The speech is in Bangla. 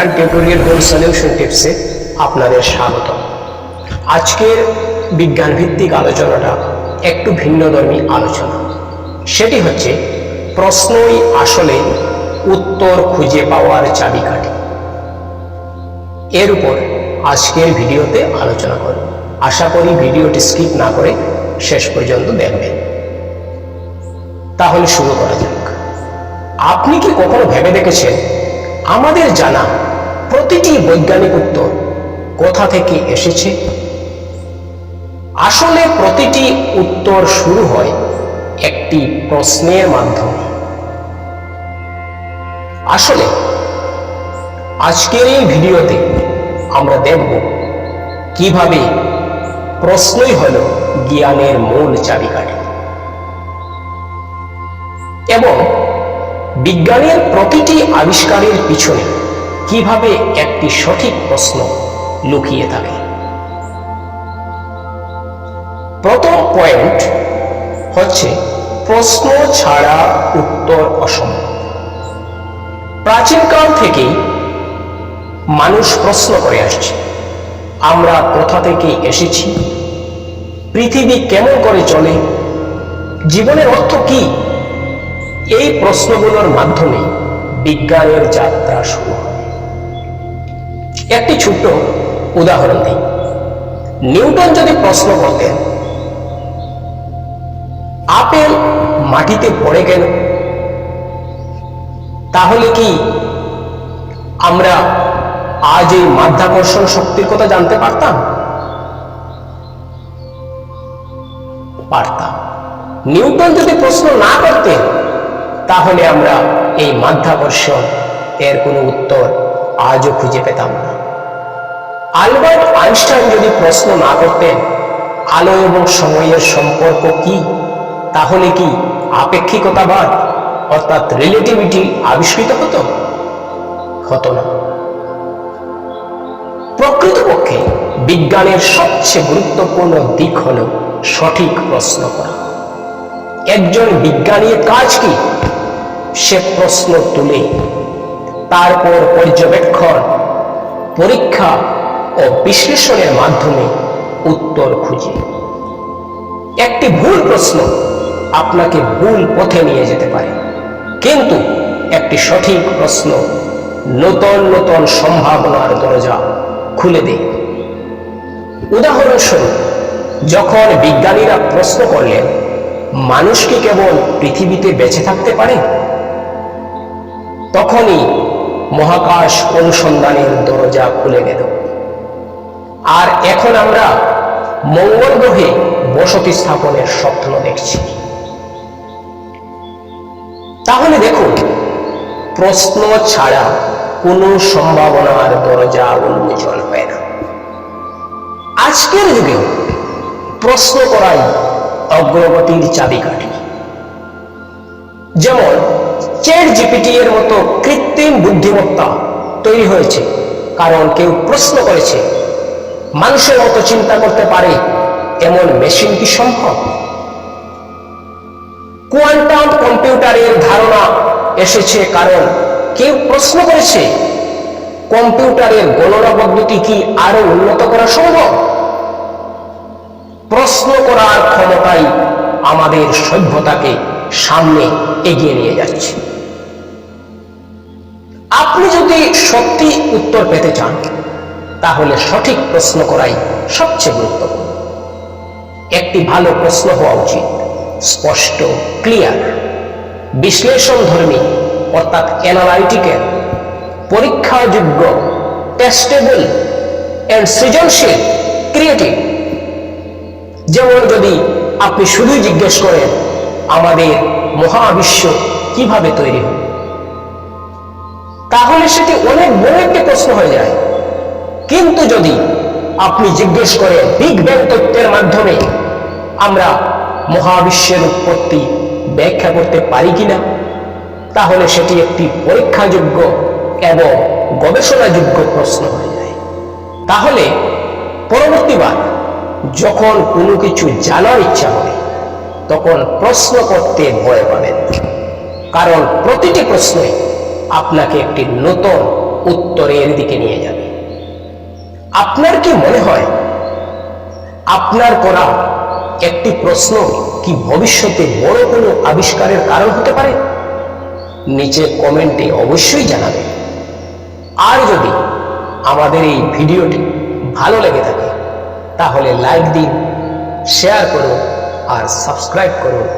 অ্যান্ড টিউটোরিয়াল হোম সলিউশন টিপসে আপনাদের স্বাগত আজকের বিজ্ঞান ভিত্তিক আলোচনাটা একটু ভিন্নধর্মী আলোচনা। সেটি হচ্ছে প্রশ্নই আসলে উত্তর খুঁজে পাওয়ার চাবিকাঠি। এর উপর আজকের ভিডিওতে আলোচনা করব। আশা করি ভিডিওটি স্কিপ না করে শেষ পর্যন্ত দেখবেন। তাহলে শুরু করা যাক। আপনি কি কখনো ভেবে দেখেছেন আমাদের জানা প্রতিটি বৈজ্ঞানিক উত্তর কোথা থেকে এসেছে? আসলে প্রতিটি উত্তর শুরু হয় একটি প্রশ্নের মাধ্যমে। আসলে, আজকের এই ভিডিওতে আমরা দেখব কীভাবে প্রশ্নই হল জ্ঞানের মূল চাবিকাঠি। এবং বিজ্ঞানের প্রতিটি আবিষ্কারের পিছনে কীভাবে একটি সঠিক প্রশ্ন লুকিয়ে থাকে? প্রথম পয়েন্ট হচ্ছে, প্রশ্ন ছাড়া উত্তর অসম্ভব প্রাচীনকাল থেকেই মানুষ প্রশ্ন করে আসছে, আমরা কোথা থেকে এসেছি? পৃথিবী কেমন করে চলে? জীবনের অর্থ কি? এই প্রশ্নগুলোর মাধ্যমে বিজ্ঞানের যাত্রা শুরু হয়। একটি ছোট্ট উদাহরণ দিই। নিউটন যদি প্রশ্ন করতেন আপেল মাটিতে পড়ে গেল তাহলে কি আমরা আজ এই মাধ্যাকর্ষণ শক্তির কথা জানতে পারতাম? পারতাম। নিউটন যদি প্রশ্ন না করতেন তাহলে আমরা এই মাধ্যাকর্ষণ এর কোনো উত্তর আজও খুঁজে পেতাম না। আলবার্ট আইনস্টাইন যদি প্রশ্ন না করতেন, আলো এবং সময়ের সম্পর্ক কি, তাহলে কি আপেক্ষিকতাবাদ অর্থাৎ রিলেটিভিটি আবিষ্কৃত হতো? হতো না। প্রকৃতপক্ষে বিজ্ঞানের সবচেয়ে গুরুত্বপূর্ণ দিক হল সঠিক প্রশ্ন করা। একজন বিজ্ঞানীর কাজ কি? সে প্রশ্ন তুলে, তারপর পর্যবেক্ষণ, পরীক্ষা ও বিশ্লেষণের মাধ্যমে উত্তর খুঁজে। একটি ভুল প্রশ্ন আপনাকে ভুল পথে নিয়ে যেতে পারে। কিন্তু একটি সঠিক প্রশ্ন নতুন নতুন সম্ভাবনার দরজা খুলে দেয়। উদাহরণস্বরূপ, যখন বিজ্ঞানীরা প্রশ্ন করলেন, মানুষ কি কেবল পৃথিবীতে বেঁচে থাকতে পারে? তখনই মহাকাশ অনুসন্ধানের দরজা খুলে গেল। আর এখন আমরা মঙ্গল গ্রহে বসতি স্থাপনের স্বপ্ন দেখছি। তাহলে দেখুন, প্রশ্ন ছাড়া কোনো সম্ভাবনার দরজা উন্মোচন হয় না। আজকের যুগে প্রশ্ন করাই অগ্রগতির চাবিকাঠি। যেমন চেট জিপিটি এর মতো কৃত্রিম বুদ্ধিমত্তা তৈরি হয়েছে, কারণ কেউ প্রশ্ন করেছে মানুষের মতো চিন্তা করতে পারে, এমন মেশিন কি সম্ভব? কোয়ান্টাম কম্পিউটারের ধারণা এসেছে কারণ কেউ প্রশ্ন করেছে কম্পিউটারের গণনা পদ্ধতি কি আরও উন্নত করা সম্ভব? প্রশ্ন করার ক্ষমতাই আমাদের সভ্যতাকে সামনে এগিয়ে নিয়ে যাচ্ছে। আপনি যদি সত্যি উত্তর পেতে চান তাহলে সঠিক প্রশ্ন করাই সবচেয়ে গুরুত্বপূর্ণ। একটি ভালো প্রশ্ন হওয়া উচিত, স্পষ্ট, ক্লিয়ার বিশ্লেষণ ধর্মী অর্থাৎ অ্যানালাইটিক্যাল, পরীক্ষাযোগ্য, টেস্টেবল অ্যান্ড সৃজনশীল, ক্রিয়েটিভ। যেমন যদি আপনি শুধুই জিজ্ঞেস করেন, আমাদের মহাবিশ্ব কীভাবে তৈরি হয় তাহলে সেটি অনেক বড় একটি প্রশ্ন হয়ে যায়। কিন্তু যদি আপনি জিজ্ঞেস করে বিগ ব্যাং তত্ত্বের মাধ্যমে আমরা মহাবিশ্বের উৎপত্তি ব্যাখ্যা করতে পারি কিনা, তাহলে সেটি একটি পরীক্ষাযোগ্য এবং গবেষণাযোগ্য প্রশ্ন হয়ে যায়। তাহলে পরবর্তীবার যখন কোনো কিছু জানার ইচ্ছা হবে, তখন প্রশ্ন করতে ভয় পাবেন কারণ প্রতিটি প্রশ্নই আপনাকে একটি নতুন উত্তরের দিকে নিয়ে যাবে। আপনার কি মনে হয়? আপনার করা একটি প্রশ্ন কি ভবিষ্যতে বড় কোনো আবিষ্কারের কারণ হতে পারে? নিচে কমেন্টে অবশ্যই জানাবেন। আর যদি আমাদের এই ভিডিওটি ভালো লেগে থাকে, তাহলে লাইক দিন, শেয়ার করুন আর সাবস্ক্রাইব করুন।